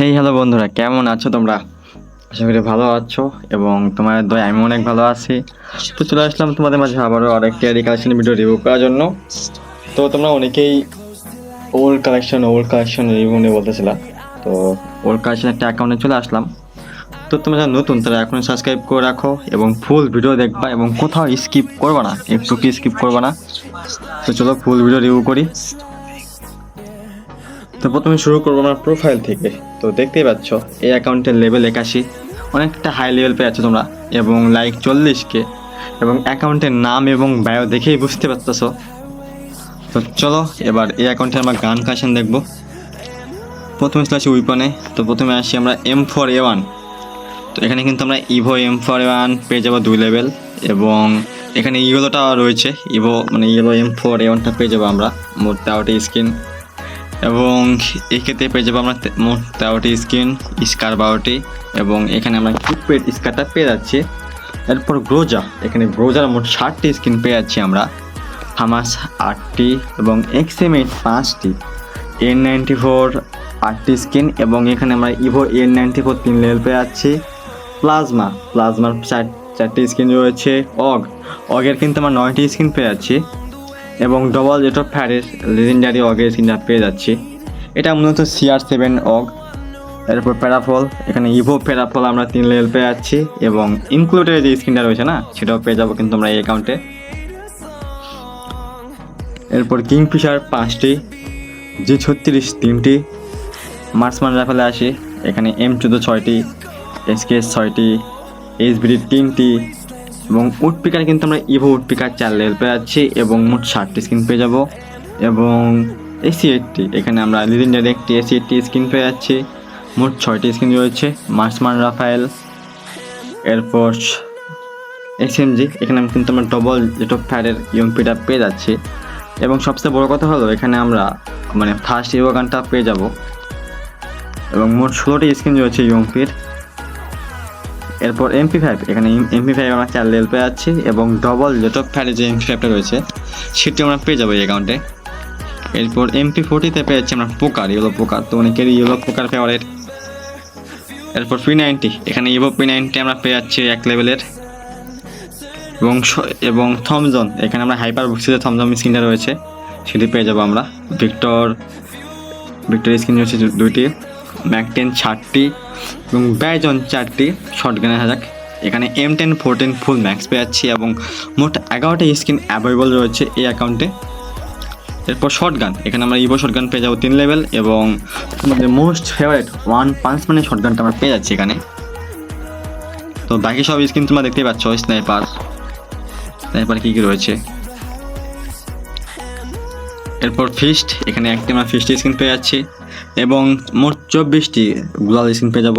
Hey hello বন্ধুরা, কেমন আছো তোমরা? আশা করি ভালো আছো এবং তোমার দয় আমি অনেক ভালো আছি। তো চলে আসলাম তোমাদের মাঝে আবারও আরেকটি আইডি কালেকশন ভিডিও রিভিউ করার জন্য। তো তোমরা অনেকেই old collection old collection review নিয়ে বলতেছিলা। তো ওল্ড কালেকশন একটা অ্যাকাউন্টে চলে আসলাম। তো তোমরা যারা নতুন, তারা এখন সাবস্ক্রাইব করে রাখো এবং ফুল ভিডিও দেখবা এবং কোথাও স্কিপ করবা না, একটু কি স্কিপ করবা না। তো চলো ফুল ভিডিও রিভিউ করি। তো প্রথমে শুরু করব আমার প্রোফাইল থেকে। তো দেখতেই পাচ্ছ, এই অ্যাকাউন্টের লেভেল একাশি। অনেকটা হাই লেভেল পেয়ে আছো তোমরা, এবং লাইক চল্লিশ কে এবং অ্যাকাউন্টের নাম এবং বায়ো দেখেই বুঝতে পারতেছো। তো চলো, এবার এই অ্যাকাউন্টে আমরা গান কালেকশন দেখব। প্রথমে চলে আসি উইপনে তো প্রথমে আসি আমরা এম ফোর এ ওয়ান তো এখানে কিন্তু আমরা Evo M four A one পেয়ে যাব দুই লেভেল এবং এখানে ইয়েলোটা রয়েছে। ইভো মানে ইয়েলো এম ফোর এ ওয়ানটা পেয়ে যাব আমরা, মোট তেরোটি স্ক্রিন এবং এক্ষেত্রে পেয়ে যাব আমরা মোট তেরোটি স্ক্রিন স্কার বারোটি, এবং এখানে আমরা কিপ্যাড স্কারটা পেয়ে যাচ্ছি। এরপর গ্রোজা এখানে গ্রোজার মোট ষাটটি স্ক্রিন পেয়ে যাচ্ছি আমরা। হামাস আটটি এবং এক্সএম এইট পাঁচটি। এন নাইনটি ফোর আটটি স্ক্রিন এবং এখানে আমরা ইভো এন নাইনটি ফোর তিন লেভেল পেয়ে যাচ্ছি। প্লাজমা প্লাজমার চার চারটি স্ক্রিন রয়েছে। অগ অগের কিন্তু আমরা নয়টি স্ক্রিন পেয়ে যাচ্ছি। এবং ডবল জেট অফ ফ্যারের লেজেন্ডারি অগের স্ক্রিনটা পেয়ে যাচ্ছি এটা মূলত সিআর সেভেন অগ এরপর প্যারাফল এখানে ইভো প্যারাফল আমরা তিন লেভেল পেয়ে যাচ্ছি এবং ইনক্লুডেড যে স্ক্রিনটা রয়েছে না, সেটাও পেয়ে যাব কিন্তু আমরা এই অ্যাকাউন্টে এরপর কিংফিশার পাঁচটি জি ছত্রিশ তিনটি মার্সমান রাফেলে আসি এখানে এম চোদ্দ ছয়টি এসকেএস ছয়টি এইচবিডি তিনটি এবং উডপিকার কিন্তু আমরা ইভো উডপিকার চার লেভেল পেয়ে যাচ্ছি এবং মোট ষাটটি স্ক্রিন পেয়ে যাব। এবং এসি এইটটি এখানে আমরা লিজেন্ডারি একটি এসি এইটটি স্ক্রিন পেয়ে যাচ্ছি। মোট ছয়টি স্ক্রিন রয়েছে মার্সমান রাফায়েল এরপর এস এসএমজি এখানে কিন্তু আমরা ডবল জেট অফ ফ্যারের ইউএমপিটা পেয়ে যাচ্ছি। এবং সবচেয়ে বড় কথা হলো, এখানে আমরা মানে ফার্স্ট ইভো গানটা পেয়ে যাব। এবং মোট ষোলোটি স্ক্রিন রয়েছে ইউএমপির এরপর এমপি ফাইভ এখানে এমপি ফাইভ আমরা চার লেভেল পেয়ে যাচ্ছি এবং ডবল অফ ফ্যারে যে এমপি ফাইভটা রয়েছে, সেটি আমরা পেয়ে যাব এই অ্যাকাউন্টে এরপর এমপি ফোর্টিতে পেয়ে যাচ্ছি আমরা পোকার ইয়েলো পোকার তো অনেকেরই ইয়েলো পোকার ফেভারেট এরপর পি নাইনটি এখানে ইভো পি নাইনটি আমরা পেয়ে যাচ্ছি এক লেভেলের এবং এবং থমজন এখানে আমরা হাইপার বক্সিতে থমজম স্ক্রিনটা রয়েছে, সেটি পেয়ে যাব আমরা। ভিক্টর ভিক্টর স্ক্রিন রয়েছে দু- দুইটি ম্যাকটেন চারটি এবং ব্যাজন চারটি শর্ট হাজাক। এখানে M ten fourteen full max পেয়ে যাচ্ছি এবং মোট এগারোটা স্ক্রিন অ্যাভেলেবল রয়েছে এই অ্যাকাউন্টে এরপর শর্ট গান এখানে আমরা ইভো শর্ট গান পেয়ে যাব তিন লেভেল এবং আমাদের মোস্ট ফেভারিট ওয়ান পাঁচ মানে শর্ট আমরা পেয়ে যাচ্ছি এখানে। তো বাকি সব স্ক্রিন তোমরা দেখতেই পাচ্ছ স্নাইপার স্নাইপার কী কী রয়েছে? এরপর ফিস্ট এখানে একটি আমরা ফিস্ট স্ক্রিন পেয়ে যাচ্ছি। এবং মোট চব্বিশটি গুলাল স্ক্রিন পেয়ে যাব।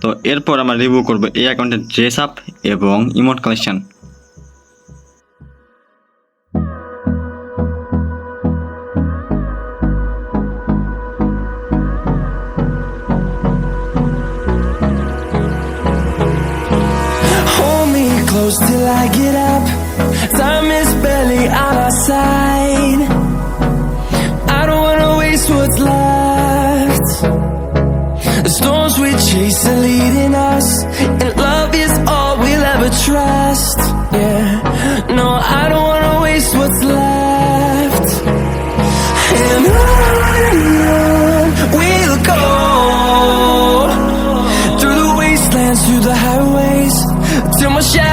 তো এরপর আমরা রিভিউ করব এই অ্যাকাউন্টের ড্রেস আপ এবং emote collection till I get up. Time is barely till my shadow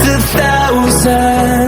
a thousand